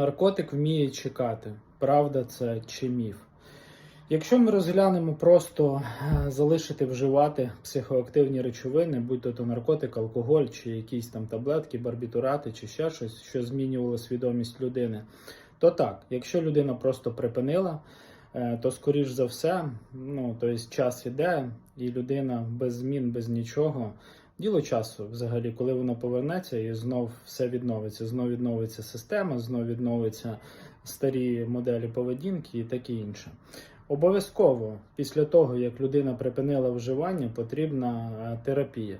Наркотик вміє чекати. Правда це чи міф? Якщо ми розглянемо просто е, залишити вживати психоактивні речовини, будь то, то наркотик, алкоголь, чи якісь там таблетки, барбітурати, чи ще щось, що змінювало свідомість людини, то так, якщо людина просто припинила, то скоріш за все, ну тобто час іде, і людина без змін, без нічого. Діло часу, взагалі, коли воно повернеться і знов все відновиться. Знов відновиться система, знов відновиться старі моделі поведінки і таке інше. Обов'язково після того, як людина припинила вживання, потрібна е, терапія.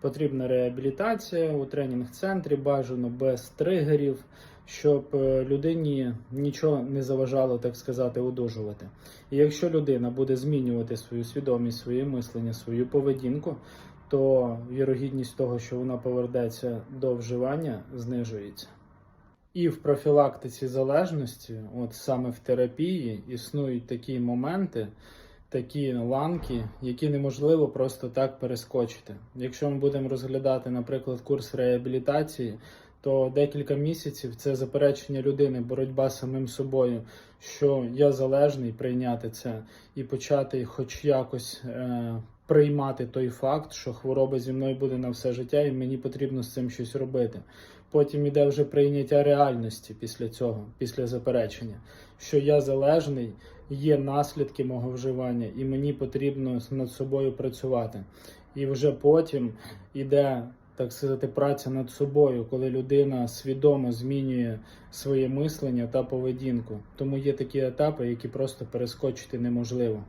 Потрібна реабілітація у тренінг-центрі, бажано без тригерів, щоб е, людині нічого не заважало, так сказати, одужувати. І якщо людина буде змінювати свою свідомість, своє мислення, свою поведінку, то вірогідність того, що вона повернеться до вживання, знижується. І в профілактиці залежності, от саме в терапії, існують такі моменти, такі ланки, які неможливо просто так перескочити. Якщо ми будемо розглядати, наприклад, курс реабілітації, то декілька місяців це заперечення людини, боротьба з самим собою, що я залежний прийняти це і почати, хоч якось. Е- Приймати той факт, що хвороба зі мною буде на все життя, і мені потрібно з цим щось робити. Потім іде вже прийняття реальності після цього, після заперечення, що я залежний, є наслідки мого вживання, і мені потрібно над собою працювати. І вже потім іде, так сказати, праця над собою, коли людина свідомо змінює своє мислення та поведінку. Тому є такі етапи, які просто перескочити неможливо.